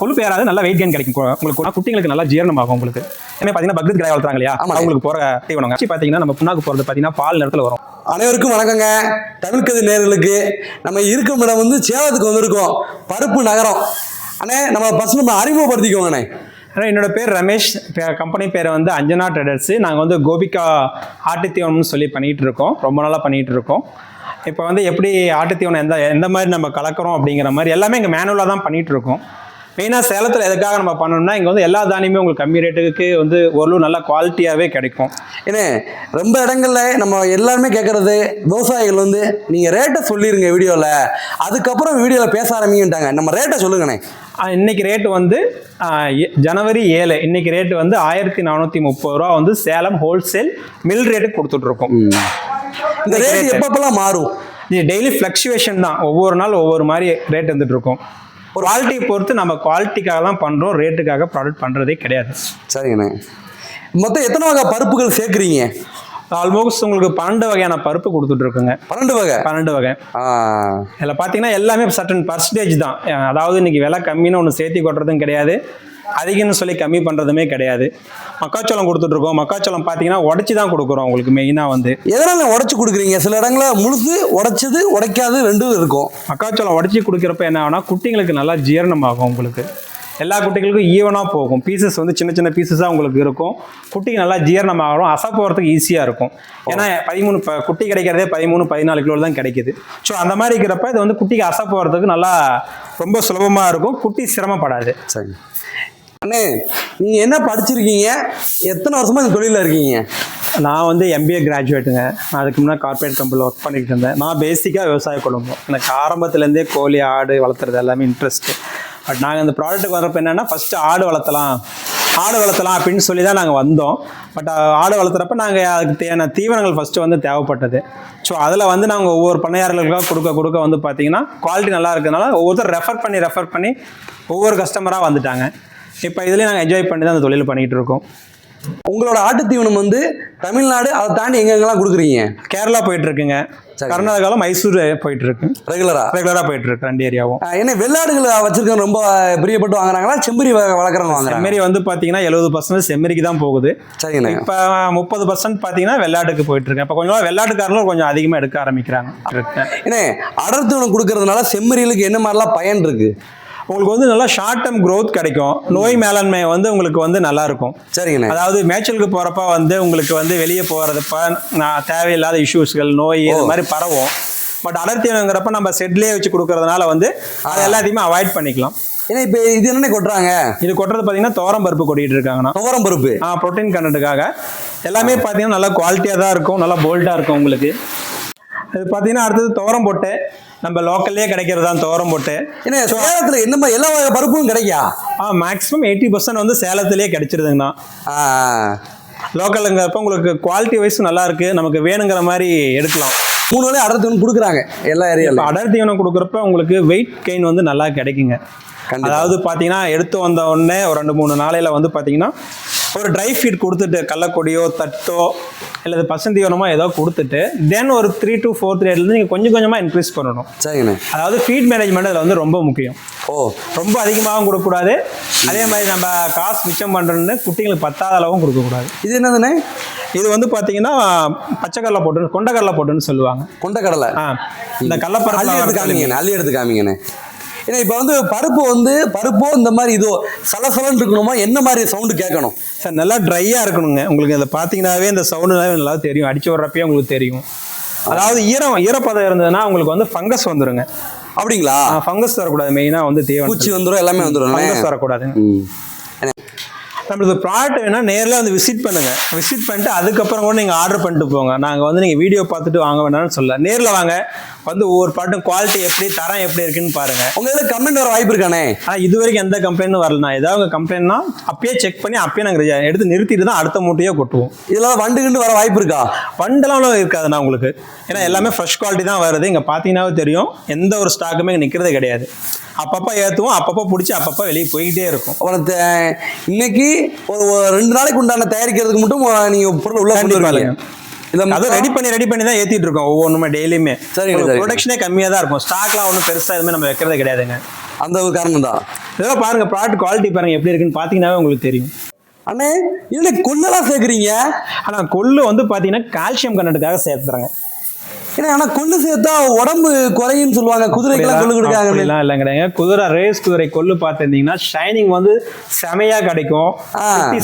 கொழுப்பு ஏறாது நல்லா வெயிட் கெயின் கிடைக்கும். உங்களுக்கு குட்டிங்களுக்கு நல்லா ஜீரணமாகும் உங்களுக்கு. ஏன்னா பார்த்தீங்கன்னா பக்ரீத் கிடாய் வளர்த்துறாங்க இல்லையா. அவங்களுக்கு போகிற தீவனங்க பார்த்தீங்கன்னா நம்ம புண்ணாக்கு போகிறது பார்த்தீங்கன்னா பால் நேரத்தில் வரும். அனைவருக்கும் வணக்கங்க. தமிழ் கதை நேர்களுக்கு நம்ம இருக்கும் இடம் வந்து சேலத்துக்கு வந்திருக்கோம். பருப்பு நகரம். அண்ணே நம்ம ஃபர்ஸ்ட் நம்ம அறிமுகப்படுத்திக்கோங்க அண்ணே என்னோட பேர் ரமேஷ். கம்பெனி பேர் வந்து அஞ்சனா ட்ரேடர்ஸ் நாங்கள் வந்து கோபிகா ஆட்டுத்தீவனம்னு சொல்லி பண்ணிகிட்டு இருக்கோம். ரொம்ப நாளாக பண்ணிகிட்டு இருக்கோம். இப்போ வந்து எப்படி ஆட்டுத்தீவனம் எந்த எந்த மாதிரி நம்ம கலக்கிறோம் அப்படிங்கிற மாதிரி எல்லாமே இங்கே மேனுவலாக தான் பண்ணிகிட்டு இருக்கோம். மெயினாக சேலத்தில் எதுக்காக நம்ம பண்ணணும்னா இங்கே வந்து எல்லா தானியமே உங்களுக்கு கம்மி ரேட்டுக்கு வந்து ஓரளவு நல்ல குவாலிட்டியாகவே கிடைக்கும். ஏன்னே ரொம்ப இடங்கள்ல நம்ம எல்லாருமே கேட்கறது விவசாயிகள் வந்து நீங்க ரேட்டை சொல்லிருங்க வீடியோல அதுக்கப்புறம் வீடியோல பேச ஆரம்பிக்கிட்டாங்க நம்ம ரேட்டை சொல்லுங்கண்ணே. இன்னைக்கு ரேட்டு வந்து ஜனவரி ஏழு இன்னைக்கு ரேட்டு வந்து ஆயிரத்தி நானூற்றி முப்பது ரூபா வந்து சேலம் ஹோல்சேல் மில் ரேட்டுக்கு கொடுத்துட்ருக்கோம். இந்த ரேட் எப்பப்பெல்லாம் மாறும்? இது டெய்லி ஃப்ளக்சுவேஷன் தான். ஒவ்வொரு நாள் ஒவ்வொரு மாதிரி ரேட் வந்துட்டு இருக்கும் ஒரு குவாலிட்டி பொறுத்து நம்ம குவாலிட்டிக்காக தான் பண்ணுறோம் ரேட்டுக்காக ப்ராடக்ட் பண்ணுறதே கிடையாது. சரிங்கண்ணே. மொத்தம் எத்தனை வகை பருப்புகள் சேர்க்குறீங்க? ஆல்மோஸ்ட் உங்களுக்கு பன்னெண்டு வகையான பருப்பு கொடுத்துட்ருக்குங்க. பன்னெண்டு வகை? பன்னெண்டு வகை. இதில் பார்த்தீங்கன்னா எல்லாமே சர்டன் பர்சன்டேஜ் தான். அதாவது இன்னைக்கு விலை கம்மின்னு ஒன்று சேர்த்தி கொட்டுறதும் கிடையாது. அதிகம்னு சொல்லி கம்மி பண்ணுறதுமே கிடையாது. மக்காச்சோளம் கொடுத்துட்ருக்கோம். மக்காச்சோளம் பார்த்தீங்கன்னா உடச்சி தான் கொடுக்குறோம் உங்களுக்கு மெயினாக வந்து. எதனால உடைச்சு கொடுக்குறீங்க? சில இடங்கள்ல முழுசு உடைச்சது உடைக்காது ரெண்டும் இருக்கும். மக்காச்சோளம் உடச்சி குடிக்கிறப்ப என்ன ஆகும்னா குட்டிங்களுக்கு நல்லா ஜீரணமாகும் உங்களுக்கு. எல்லா குட்டிகளுக்கும் ஈவனாக போகும். பீசஸ் வந்து சின்ன சின்ன பீசஸாக உங்களுக்கு இருக்கும். குட்டிக்கு நல்லா ஜீரணமாகும் அசை போகிறதுக்கு ஈஸியாக இருக்கும். ஏன்னா பதிமூணு குட்டி கிடைக்கிறதே பதிமூணு பதினாலு கிலோ தான் கிடைக்குது. ஸோ அந்த மாதிரி இருக்கிறப்ப இது வந்து குட்டிக்கு அசை போகிறதுக்கு நல்லா ரொம்ப சுலபமாக இருக்கும். குட்டி சிரமப்படாது. சரி. அண்ணே நீங்க என்ன படிச்சிருக்கீங்க? எத்தனை வருஷமா இந்த தொழில இருக்கீங்க? நான் வந்து எம்பிஏ கிராஜுவேட்டுங்க நான் அதுக்கு முன்னாடி கார்ப்பரேட் கம்பெனியில் ஒர்க் பண்ணிட்டு இருந்தேன். நான் பேசிக்காக விவசாய குடும்பம் எனக்கு ஆரம்பத்துலேருந்தே கோழி ஆடு வளர்த்துறது எல்லாமே இன்ட்ரெஸ்ட்டு பட் நாங்கள் இந்த ப்ராடக்ட்டுக்கு வரப்போ என்னென்னா ஃபஸ்ட்டு ஆடு வளர்த்தலாம். ஆடு வளர்த்தலாம் அப்படின்னு சொல்லி தான் நாங்கள் வந்தோம் பட் ஆடு வளர்த்துறப்ப நாங்கள் அதுக்கு தேவையான தீவனங்கள் ஃபஸ்ட்டு வந்து தேவைப்பட்டது. ஸோ அதில் வந்து நாங்கள் ஒவ்வொரு பண்ணையாளர்களுக்காக கொடுக்க கொடுக்க வந்து பார்த்தீங்கன்னா குவாலிட்டி நல்லா இருக்கிறதுனால ஒவ்வொருத்தர் ரெஃபர் பண்ணி ரெஃபர் பண்ணி ஒவ்வொரு கஸ்டமராக வந்துட்டாங்க. இப்போ இதுலேயும் நாங்கள் என்ஜாய் பண்ணி தான் அந்த தொழில் பண்ணிகிட்டு இருக்கோம். உங்களோட ஆட்டு தீவனம் வந்து தமிழ்நாடு அதை தாண்டி எங்கெங்கெல்லாம் கொடுக்குறீங்க? கேரளா போயிட்டு இருக்குங்க. கர்நாடகாவில் மைசூர் போயிட்டு இருக்கு ரெகுலரா ரெகுலராக போயிட்டு இருக்கு ரெண்டு ஏரியாவும். என்ன வெள்ளாடுகளை வச்சிருக்கவங்க ரொம்ப பிரியப்பட்டு வாங்குறாங்களா? வ- வளர்க்குறவங்க வாங்குறாங்க செம்மறி வந்து பார்த்தீங்கன்னா எழுபது பர்சன்ட் செம்மறிக்கு தான் போகுது. சரிங்கண்ணே. இப்போ முப்பது பர்சன்ட் பார்த்தீங்கன்னா வெள்ளாட்டுக்கு போயிட்டு இருக்கு இப்போ கொஞ்சம் வெள்ளாட்டுக்காரங்களும் கொஞ்சம் அதிகமாக எடுக்க ஆரம்பிக்கிறாங்க. ஏன்னா அடர் தீவனம் கொடுக்கறதுனால செம்மறிகளுக்கு என்ன மாதிரிலாம் பயன் இருக்கு? உங்களுக்கு வந்து நல்லா ஷார்ட் டேர்ம் growth கிடைக்கும். நோய் மேலாண்மை வந்து உங்களுக்கு வந்து நல்லா இருக்கும். சரிங்கண்ணே. அதாவது மேய்ச்சலுக்கு போகிறப்ப வந்து உங்களுக்கு வந்து வெளியே போகிறதப்ப நான் தேவையில்லாத இஷ்யூஸ்கள் நோய் இது மாதிரி பரவும். பட் அடர்த்தினங்கிறப்ப நம்ம செட்லேயே வச்சு கொடுக்கறதுனால வந்து அதை எல்லாத்தையுமே அவாய்ட் பண்ணிக்கலாம். ஏன்னா இப்போ இது என்னென்ன கொட்டுறாங்க? இது கொட்டுறது பார்த்தீங்கன்னா தோரம் பருப்பு கொட்டிட்டு இருக்காங்கண்ணா. துவரம் பருப்பு. ஆ ப்ரோட்டீன் கண்டென்ட்டுக்காக எல்லாமே பார்த்தீங்கன்னா நல்லா குவாலிட்டியாக தான் இருக்கும் நல்லா போல்ட்டாக இருக்கும் உங்களுக்கு. இது பார்த்தீங்கன்னா அடுத்தது துவரம் போட்டு. நம்ம லோக்கல்லே கிடைக்கிறது தான் துவரம் போட்டு. ஏன்னா சேலத்துல என்ன மாதிரி எல்லா வகை பருப்பும் கிடைக்கா ஆ மேக்ஸிமம் எயிட்டி பர்சன்ட் வந்து சேலத்திலே கிடைச்சிருதுங்கண்ணா. லோக்கலுங்கிறப்ப உங்களுக்கு குவாலிட்டி வைஸ் நல்லா இருக்கு. நமக்கு வேணுங்கிற மாதிரி எடுக்கலாம். மூணு வேலையும் அடர் தீவனம் கொடுக்குறாங்க எல்லா ஏரியால அடர் தீவனம் கொடுக்குறப்ப உங்களுக்கு வெயிட் கெயின் வந்து நல்லா கிடைக்குங்க. அதாவது பார்த்தீங்கன்னா எடுத்து வந்த உடனே ஒரு ரெண்டு மூணு நாளையில வந்து பார்த்தீங்கன்னா ஒரு ட்ரை ஃபீட் கொடுத்துட்டு கடலக்கொடியோ தட்டோ இல்லை பசந்தீவனமோ ஏதோ கொடுத்துட்டு தென் ஒரு த்ரீ டு ஃபோர்த் ரேட்லேருந்து நீங்கள் கொஞ்சம் கொஞ்சமாக இன்க்ரீஸ் பண்ணணும். சரிங்கண்ணே. அதாவது ஃபீட் மேனேஜ்மெண்ட் அதில் வந்து ரொம்ப முக்கியம். ஓ. ரொம்ப அதிகமாகவும் கொடுக்கக்கூடாது. அதே மாதிரி நம்ம காசு மிச்சம் பண்ணுறோன்னு குட்டிங்களுக்கு பத்தாத அளவும் கொடுக்கக்கூடாது. இது என்னதுண்ணே? இது வந்து பார்த்தீங்கன்னா பச்சைக்கடலை போட்டு கொண்டக்கடலை போட்டுன்னு சொல்லுவாங்க. கொண்டக்கடலை. ஆ. இந்த அள்ளி எடுத்து கடலப்பருப்பு காமிங்கண்ணே அள்ளி எடுத்து காமிங்கண்ணே. ஏன்னா இப்போ வந்து பருப்பு வந்து பருப்போ இந்த மாதிரி இதோ சலசலன்னு இருக்கணுமா? என்ன மாதிரி சவுண்டு கேட்கணும்? சார் நல்லா ட்ரையாக இருக்கணுங்க. உங்களுக்கு இதை பார்த்தீங்கன்னாவே இந்த சவுண்டு நல்லா தெரியும். அடிச்சு விட்றப்பயே உங்களுக்கு தெரியும். அதாவது ஈரம் ஈரப்பதம் இருந்ததுன்னா உங்களுக்கு வந்து ஃபங்கஸ் வந்துருங்க. அப்படிங்களா? ஃபங்கஸ் வரக்கூடாது. மெயினாக வந்து தேவை பூச்சி வந்துடும் எல்லாமே வந்துடும் ஃபங்கஸ் வரக்கூடாதுங்க. நம்மளுக்கு ப்ராடக்ட் வேணா நேரில் வந்து விசிட் பண்ணுங்க. விசிட் பண்ணிட்டு அதுக்கப்புறம் கூட நீங்கள் ஆர்டர் பண்ணிட்டு போங்க. நாங்கள் வந்து நீங்கள் வீடியோ பார்த்துட்டு வாங்க வேணாம்னு சொல்ல நேரில் வாங்க. வந்து ஒவ்வொரு ப்ராடக்ட்டும் குவாலிட்டி எப்படி தரம் எப்படி இருக்குன்னு பாருங்க. உங்க இதில் கமெண்ட் வர வாய்ப்பு இருக்கானே? ஆனால் இது வரைக்கும் எந்த கம்ப்ளைண்ட்டும் வரலண்ணா ஏதாவது கம்ப்ளைண்ட்னா அப்பயே செக் பண்ணி அப்பயே நாங்கள் எடுத்து நிறுத்திட்டு தான் அடுத்த மூட்டையே கொட்டுவோம். இதெல்லாம் வண்டு கிண்டு வர வாய்ப்பு இருக்கா? வண்டெல்லாம் இருக்காதுண்ணா உங்களுக்கு. ஏன்னா எல்லாமே ஃப்ரெஷ் குவாலிட்டி தான் வருது. இங்கே பார்த்தீங்கன்னாவே தெரியும். எந்த ஒரு ஸ்டாக்குமே இங்கே நிற்கிறதே கிடையாது. அப்பப்போ ஏற்றுவோம் அப்பப்போ பிடிச்சி அப்பப்போ வெளியே போய்கிட்டே இருக்கும். அப்புறம் இன்னைக்கு ஒரு ஒரு ரெண்டு நாளைக்கு உண்டான தயாரிக்கிறதுக்கு மட்டும் நீங்க பொருள் உள்ள கொண்டு அதுவும் ரெடி பண்ணி ரெடி பண்ணி தான் ஏற்றிட்டு இருக்கோம் ஒவ்வொன்றுமே டெய்லியுமே சரிங்க. ப்ரொடக்ஷனே கம்மியாக தான் இருக்கும். ஸ்டாக்லாம் ஒன்றும் பெருசாக எதுவுமே நம்ம வைக்கிறதே கிடையாதுங்க. அந்த ஒரு காரணம் தான். இதெல்லாம் பாருங்க ப்ராடக்ட் குவாலிட்டி பாருங்க எப்படி இருக்குன்னு பார்த்தீங்கன்னாவே உங்களுக்கு தெரியும். அண்ணே என்ன கொள்ளலாம் சேர்க்குறீங்க? ஆனால் கொள்ளு வந்து பார்த்தீங்கன்னா கால்சியம் கண்டென்ட்டுக்காக சேர்த்துறாங்க. ஏன்னா ஆனா கொள்ளு சேர்த்தா உடம்பு குறையுன்னு சொல்லுவாங்க. குதிரைக்கெல்லாம் கொள்ளு கொடுக்காங்க. இல்லை கிடையாது. குதிரை ரேஸ் குதிரை கொள்ளு பார்த்துருந்தீங்கன்னா ஷைனிங் வந்து செமையா கிடைக்கும்.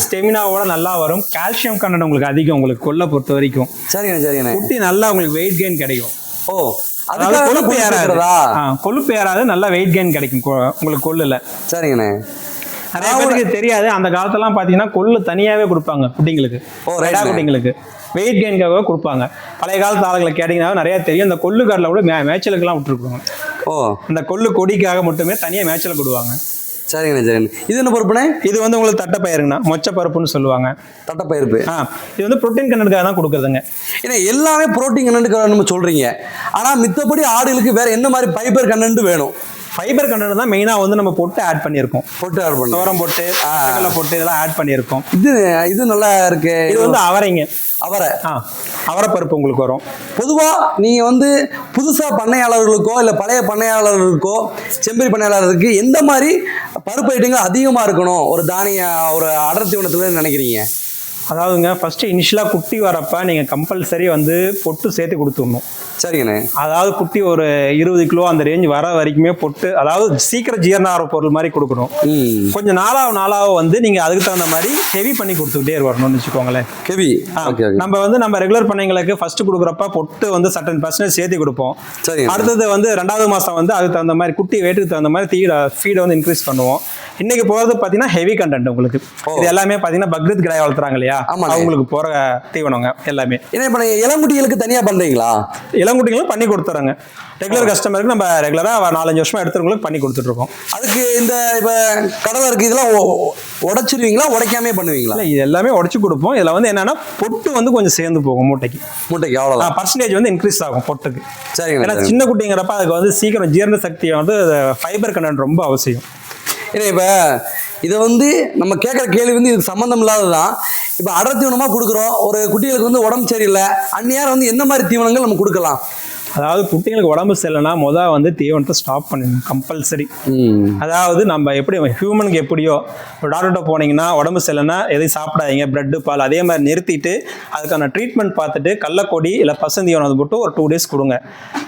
ஸ்டெமினாவோட நல்லா வரும். கால்சியம் கண்டென்ட் உங்களுக்கு அதிகம் உங்களுக்கு கொல்லை பொறுத்த வரைக்கும். சரிண்ணே சரிண்ணே குட்டி நல்லா உங்களுக்கு வெயிட் கெயின் கிடைக்கும். ஓ கொழுப்பு கொள்ளு ஏறாது. கொழுப்பு ஏறாது நல்லா வெயிட் கெயின் கிடைக்கும் உங்களுக்கு கொள்ளுல சரிங்கண்ணே. நிறைய பேருக்கு தெரியாது. அந்த காலத்தெல்லாம் பார்த்தீங்கன்னா கொள்ளு தனியாவே கொடுப்பாங்க குட்டிங்களுக்கு. ரெடா. குட்டிங்களுக்கு. வெயிட் கெயின்காக கொடுப்பாங்க. பழைய காலத்து ஆளுங்களை கேட்டிங்கன்னா நிறைய தெரியும். இந்த கொள்ளு காட்டில் கூட மே மேய்ச்சலுக்கெல்லாம் விட்டுருக்குவாங்க ஓ. இந்த கொள்ளு கொடிக்காக மட்டுமே தனியாக மேய்ச்சல் கொடுவாங்க. சரிங்கண்ணே சரிண்ணே இது என்ன பொறுப்புண்ணே இது வந்து உங்களுக்கு தட்டைப்பயிருங்கண்ணா மொச்சப்பருப்புன்னு சொல்லுவாங்க. தட்டப்பயிர்ப்பு ஆ இது வந்து ப்ரோட்டீன் கண்டென்ட்காக தான் கொடுக்குறதுங்க. ஏன்னா எல்லாமே புரோட்டீன் கண்டென்ட் நம்ம சொல்றீங்க. ஆனா மித்தபடி ஆடுகளுக்கு வேற என்ன மாதிரி ஃபைபர் கண்டென்ட் வேணும்? ஃபைபர் கண்டென்ட் தான் மெயினாக வந்து நம்ம போட்டு ஆட் பண்ணியிருக்கோம். போட்டு ஆட் பண்ணும் சோரம் போட்டு. கடலை போட்டு இதெல்லாம் ஆட் பண்ணியிருக்கோம். இது இது நல்லா இருக்கு. இது வந்து அவரைங்க. அவரை. ஆ அவரைப்பருப்பு உங்களுக்கு வரும். பொதுவா நீங்க வந்து புதுசா பண்ணையாளர்களுக்கோ இல்ல பழைய பண்ணையாளர்களுக்கோ செம்பரி பண்ணையாளருக்கு எந்த மாதிரி பருப்பு ஐட்டங்கள் அதிகமா இருக்கணும்? ஒரு தானிய ஒரு அடர் தீவனத்துல நினைக்கிறீங்க? அதாவதுங்க ஃபர்ஸ்ட் இனிஷியலாக குட்டி வரப்ப நீங்கள் கம்பல்சரி வந்து பொட்டு சேர்த்து கொடுத்துடணும். சரிங்கண்ணே. அதாவது குட்டி ஒரு இருபது கிலோ அந்த ரேஞ்ச் வர வரைக்குமே பொட்டு அதாவது சீக்கிரம் ஆகிற பொருள் மாதிரி கொடுக்கணும். கொஞ்சம் நாளாக நாளாக வந்து நீங்கள் அதுக்கு தகுந்த மாதிரி ஹெவி பண்ணி கொடுத்துக்கிட்டே வரணும்னு வச்சுக்கோங்களேன். ஓகே நம்ம வந்து நம்ம ரெகுலர் பண்ணைங்களுக்கு ஃபர்ஸ்ட் கொடுக்குறப்ப பொட்டு வந்து சட்டன் பர்சன்டேஜ் சேர்த்து கொடுப்போம். அடுத்தது வந்து ரெண்டாவது மாதம் வந்து அதுக்கு தகுந்த மாதிரி குட்டி வெயிட்டுக்கு தகுந்த மாதிரி தீட ஃபீடை வந்து இன்க்ரீஸ் பண்ணுவோம். இன்னைக்கு போகிறது பார்த்தீங்கன்னா ஹெவி கண்டென்ட் உங்களுக்கு. இது எல்லாமே பார்த்தீங்கன்னா பக்ரீத் கிடாய் வளர்த்துறாங்க இல்லையா. அவங்களுக்கு போகிற தீவனங்க எல்லாமே. ஏன்னா இப்போ நீங்கள் இளங்குட்டிகளுக்கு தனியா பண்றீங்களா? இளங்குட்டிகளும் பண்ணி கொடுத்துறாங்க. ரெகுலர் கஸ்டமருக்கு நம்ம ரெகுலராக நாலஞ்சு வருஷமா எடுத்துறவங்களுக்கு பண்ணி கொடுத்துட்ருக்கோம் அதுக்கு இந்த இப்போ கடலை இருக்கு இதெல்லாம் உடைச்சிருவீங்களா உடைக்காமே பண்ணுவீங்களா? இல்லை இது எல்லாமே உடச்சி கொடுப்போம். இதில் வந்து என்னன்னா பொட்டு வந்து கொஞ்சம் சேர்ந்து போகும் மூட்டைக்கு. மூட்டைக்கு அவ்வளோதான் பர்சன்டேஜ் வந்து இன்க்ரீஸ் ஆகும் பொட்டுக்கு. சரிங்க ஏன்னா சின்ன குட்டிங்கிறப்ப அதுக்கு வந்து சீக்கிரம் ஜீரண சக்தியை வந்து ஃபைபர் கண்டென்ட் ரொம்ப அவசியம். ஏன்னா இப்போ இதை வந்து நம்ம கேட்குற கேள்வி வந்து இதுக்கு சம்மந்தம் இல்லாததான் இப்போ அடர் தீவனமாக கொடுக்குறோம். ஒரு குட்டிகளுக்கு வந்து உடம்பு சரியில்லை. அந்நியாரம் வந்து என்ன மாதிரி தீவனங்கள் நம்ம கொடுக்கலாம்? அதாவது குட்டிங்களுக்கு உடம்பு சரியில்லைன்னா முதல் வந்து தீவனத்தை ஸ்டாப் பண்ணிடணும் கம்பல்சரி அதாவது நம்ம எப்படி ஹியூமனுக்கு எப்படியோ ஒரு டாக்டர்கிட்ட போனீங்கன்னா உடம்பு சரியில்லைன்னா எதையும் சாப்பிடாதீங்க பிரெட்டு பால் அதே மாதிரி நிறுத்திட்டு அதுக்கான ட்ரீட்மெண்ட் பார்த்துட்டு கள்ளக்கொடி இல்லை பசந்தீவனம் போட்டு ஒரு டூ டேஸ் கொடுங்க.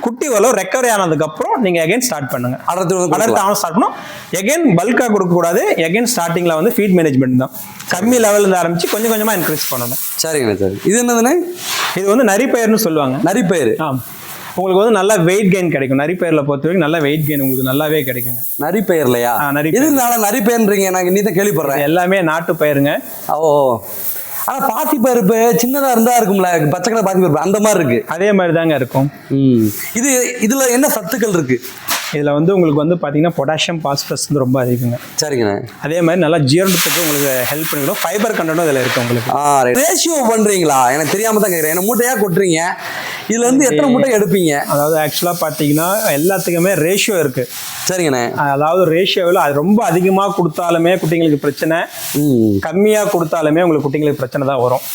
குட்டி வரலும் ரெக்கவரி ஆனதுக்கப்புறம் நீங்கள் அகைன் ஸ்டார்ட் பண்ணுங்க. அடர் தீவனம் அடர் கொடுக்கலாம். தாவணம் ஸ்டார்ட் பண்ணும் எகைன் பல்காக கொடுக்கக்கூடாது எகைன் ஸ்டார்டிங்கில் வந்து ஃபீட் மேனேஜ்மெண்ட் தான். கம்மி லெவலில் இருந்து ஆரம்பிச்சு கொஞ்சம் கொஞ்சமாக இன்க்ரீஸ் பண்ணணும். சரிங்கண்ணே சரி. இது என்னதுண்ணே இது வந்து நரிப்பயிர்னு சொல்லுவாங்க. நரிப்பயிறு. ஆ உங்களுக்கு வந்து நல்ல வெயிட் கெயின் கிடைக்கும். நரிப்பயிரில் பொறுத்த வரைக்கும் நல்ல வெயிட் கெயின் உங்களுக்கு நல்லாவே கிடைக்குங்க. நரிப்பயிர் இல்லையா ஆ, நரிப்பயிர். எதுனால நரிப்பயிர்ன்றீங்க நான் இன்னி தான் கேள்விப்படுறேன். எல்லாமே நாட்டு பயிருங்க. ஓ. ஆனா பாசி பருப்பு சின்னதா இருந்தா இருக்கும்ல பச்சை கலர் பாசி பருப்பு அந்த மாதிரி இருக்கு. அதே மாதிரி தாங்க இருக்கும். ம். இது இதுல என்ன சத்துக்கள் இருக்கு? இதில் வந்து உங்களுக்கு வந்து பார்த்தீங்கன்னா பொட்டாசியம் பாஸ்பரஸ் வந்து ரொம்ப அதிகங்க. சரிங்கண்ணே அதே மாதிரி நல்லா ஜீரணத்துக்கு உங்களுக்கு ஹெல்ப் பண்ணிவிடும் ஃபைபர் கண்டனும் இதில் இருக்குது உங்களுக்கு. ரேஷியோ பண்றீங்களா? எனக்கு தெரியாம தான் கேட்குறேன் என்ன மூட்டையா கொட்டுறீங்க? இதுல இருந்து எத்தனை மூட்டை எடுப்பீங்க? அதாவது ஆக்சுவலாக பார்த்தீங்கன்னா எல்லாத்துக்குமே ரேஷியோ இருக்குது சரிங்கண்ணே. அதாவது ரேஷியோவில் அது ரொம்ப அதிகமாக கொடுத்தாலுமே குட்டிங்களுக்கு பிரச்சனை. கம்மியாக கொடுத்தாலுமே உங்களுக்கு குட்டிங்களுக்கு பிரச்சனை தான் வரும்.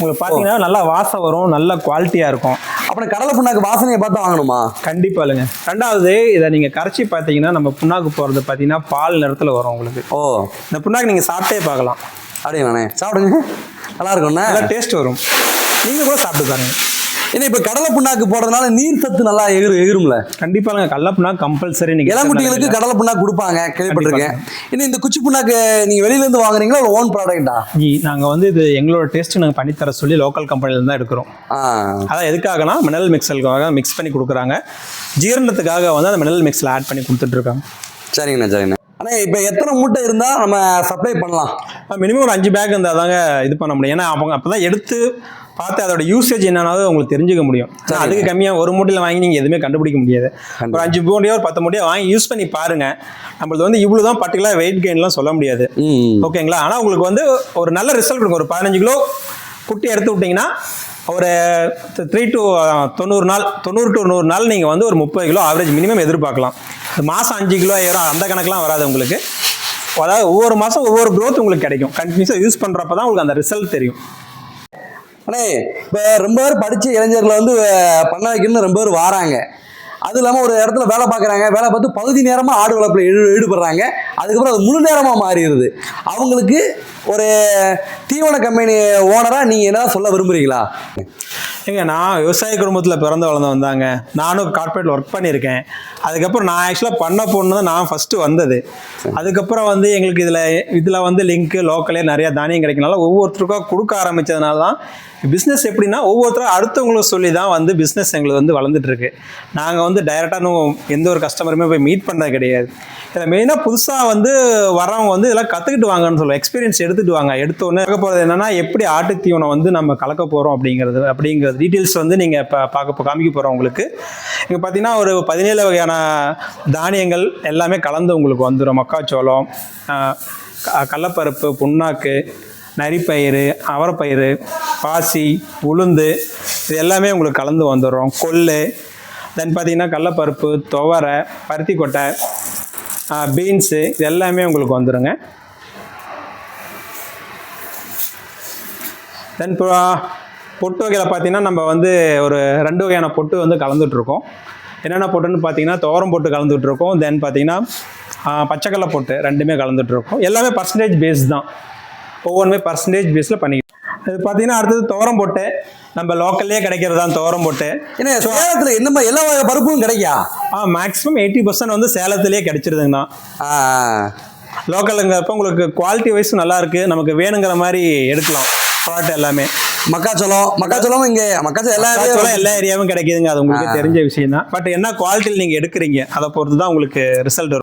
உங்களுக்கு பார்த்தீங்கன்னா நல்லா வாசம் வரும் நல்ல குவாலிட்டியாக இருக்கும். அப்புறம் கடலை புண்ணாக்கு வாசனையை பார்த்து வாங்கணுமா? கண்டிப்பாக இல்லைங்க. ரெண்டாவது இதை நீங்கள் கரைச்சி பார்த்தீங்கன்னா நம்ம புண்ணாக்கு போகிறது பார்த்தீங்கன்னா பால் நிறத்தில் வரும் உங்களுக்கு. ஓ இந்த புண்ணாக்கு நீங்கள் சாப்பிட்டே பார்க்கலாம். அப்படிங்கண்ணே சாப்பிடுங்க. நல்லா இருக்கும்ண்ணே நல்லா டேஸ்ட் வரும். நீங்கள் கூட சாப்பிட்டு பாருங்க. ஏன்னா இப்போ கடலை புண்ணாக்கு போடுறதுனால நீர் சத்து நல்லா எகிரு எகிரும்ல கண்டிப்பாக கடல புண்ணாக்கு கம்பல்சரி நீங்கள் இளங்குட்டிகளுக்கு கடலை புண்ணாக்கு கொடுப்பாங்க. கேள்விப்பட்டிருக்கேன். இன்னும் இந்த குச்சி புண்ணாக்கு நீங்க வெளியில இருந்து வாங்குறீங்களா ஒரு ஓன் ப்ராடக்ட்டா ஜி நாங்கள் வந்து இது எங்களோட டேஸ்ட் நாங்கள் பண்ணித்தர சொல்லி லோக்கல் கம்பெனிலேருந்து தான் எடுக்கிறோம். அதான் எதுக்காகனா மினரல் மிக்சலுக்காக மிக்ஸ் பண்ணி கொடுக்குறாங்க. ஜீரணத்துக்காக வந்து அந்த மினரல் மிக்ஸில் ஆட் பண்ணி கொடுத்துட்ருக்காங்க. சரிங்கண்ணா சரிங்கண்ணா. அண்ணா இப்போ எத்தனை மூட்டை இருந்தா நம்ம சப்ளை பண்ணலாம்? மினிமம் ஒரு அஞ்சு பேக் இருந்தால் தாங்க இது பண்ண முடியும். ஏன்னா அவங்க அப்போ தான் எடுத்து பார்த்து அதோட யூசேஜ் என்னன்னாவது உங்களுக்கு தெரிஞ்சுக்க முடியும். அதுக்கு கம்மியாக ஒரு மூட்டையில் வாங்கி நீங்கள் எதுவுமே கண்டுபிடிக்க முடியாது. ஒரு அஞ்சு மூட்டையோ ஒரு பத்து மூட்டையோ வாங்கி யூஸ் பண்ணி பாருங்க. நம்மளது வந்து இவ்வளோ தான் பர்டிகுலர் வெயிட் கெயின்லாம் சொல்ல முடியாது. ஓகேங்களா ஆனால் உங்களுக்கு வந்து ஒரு நல்ல ரிசல்ட் இருக்கும் ஒரு பதினஞ்சு கிலோ குட்டி எடுத்து விட்டிங்கன்னா ஒரு த்ரீ டு தொண்ணூறு நாள் தொண்ணூறு டு நூறு நாள் நீங்கள் வந்து ஒரு முப்பது கிலோ ஆவரேஜ் மினிமம் எதிர்பார்க்கலாம். மாதம் அஞ்சு கிலோ ஏறும். அந்த கணக்கெலாம் வராது உங்களுக்கு. அதாவது ஒவ்வொரு மாதம் ஒவ்வொரு growth உங்களுக்கு கிடைக்கும். கண்டினியூஸாக யூஸ் பண்ணுறப்ப தான் உங்களுக்கு அந்த ரிசல்ட் தெரியும். அண்ணே இப்போ ரொம்ப பேர் படித்த இளைஞர்களை வந்து பண்ண வைக்கணும்னு ரொம்ப பேர் வாராங்க. அது இல்லாமல் ஒரு இடத்துல வேலை பார்க்குறாங்க. வேலை பார்த்து பகுதி நேரமாக ஆடு வளர்ப்பில் ஈடுபடுறாங்க. அதுக்கப்புறம் அது முழு நேரமாக மாறிடுது. அவங்களுக்கு ஒரு தீவன கம்பெனி ஓனராக நீங்கள் என்ன சொல்ல விரும்புகிறீங்களா ஏங்க நான் விவசாய குடும்பத்தில் பிறந்து வளர்ந்து வந்தாங்க நானும் கார்பரேட்டில் ஒர்க் பண்ணியிருக்கேன். அதுக்கப்புறம் நான் ஆக்சுவலாக பண்ண பொண்ணு தான் நான் ஃபஸ்ட்டு வந்தது. அதுக்கப்புறம் வந்து எங்களுக்கு இதில் இதில் வந்து லிங்க்கு லோக்கலே நிறைய தானியம் கிடைக்கனால ஒவ்வொருத்தருக்கும் கொடுக்க ஆரம்பித்ததுனால தான் பிஸ்னஸ் எப்படின்னா ஒவ்வொருத்தரும் அடுத்தவங்களுக்கு சொல்லி தான் வந்து பிஸ்னஸ் எங்களுக்கு வந்து வளர்ந்துட்டுருக்கு நாங்கள் வந்து டைரெக்டாக இன்னும் எந்த ஒரு கஸ்டமருமே போய் மீட் பண்ணது கிடையாது. இதில் மெயினாக புதுசாக வந்து வரவங்க வந்து இதெல்லாம் கற்றுக்கிட்டு வாங்கன்னு சொல்லுவோம் எக்ஸ்பீரியன்ஸ் எடுத்துகிட்டு வாங்க. எடுத்த உடனே பார்க்க போகிறது என்னன்னா எப்படி ஆட்டு தீவனம் வந்து நம்ம கலக்க போகிறோம் அப்படிங்கிறது அப்படிங்கிற டீட்டெயில்ஸ் வந்து நீங்கள் இப்போ பார்க்க காமிக்க போகிறோம் உங்களுக்கு. இங்கே பார்த்தீங்கன்னா ஒரு பதினேழு வகையான தானியங்கள் எல்லாமே கலந்து உங்களுக்கு வந்துடும் மக்காச்சோளம் க- கடலப்பருப்பு புண்ணாக்கு நரிப்பயிறு அவரைப்பயிறு பாசி உளுந்து இது எல்லாமே உங்களுக்கு கலந்து வந்துடும் கொள்ளு தென் பார்த்தீங்கன்னா கடலப்பருப்பு துவரை பருத்தி கொட்டை பீன்ஸு இது எல்லாமே உங்களுக்கு வந்துடுங்க தென் இப்போ பொட்டு வகையில் பார்த்தீங்கன்னா நம்ம வந்து ஒரு ரெண்டு வகையான பொட்டு வந்து கலந்துட்ருக்கோம் என்னென்ன பொட்டுன்னு பார்த்தீங்கன்னா துவரம் பொட்டு கலந்துட்ருக்கோம் தென் பார்த்தீங்கன்னா பச்சைக்கடலை பொட்டு ரெண்டுமே கலந்துட்ருக்கோம் எல்லாமே பர்சன்டேஜ் பேஸ் தான். ஒவ்வொன்றுமே பர்சன்டேஜ் பேஸில் பண்ணி இது பார்த்தீங்கன்னா அடுத்தது துவரம் பொட்டு. நம்ம லோக்கல்லே கிடைக்கிறது தான் துவரம் பொட்டு. ஏன்னா சேலத்தில் என்ன மாதிரி எல்லா வகை பருப்பும் கிடைக்கா ஆ மேக்ஸிமம் எயிட்டி பர்சன்ட் வந்து சேலத்திலே கிடைச்சிருதுங்கண்ணா லோக்கலுங்கிறப்ப உங்களுக்கு குவாலிட்டி வைஸ் நல்லா இருக்கு. நமக்கு வேணுங்கிற மாதிரி எடுக்கலாம். ப்ராடக்ட் எல்லாமே. மக்காச்சோளம் மக்காச்சோளம் இங்கே மக்காச்சோளம் எல்லா எல்லா ஏரியாவும் கிடைக்குதுங்க. அது உங்களுக்கு தெரிஞ்ச விஷயம் தான் பட் என்ன குவாலிட்டியில் நீங்கள் எடுக்கிறீங்க? அதை பொறுத்து தான் உங்களுக்கு ரிசல்ட் வரும்.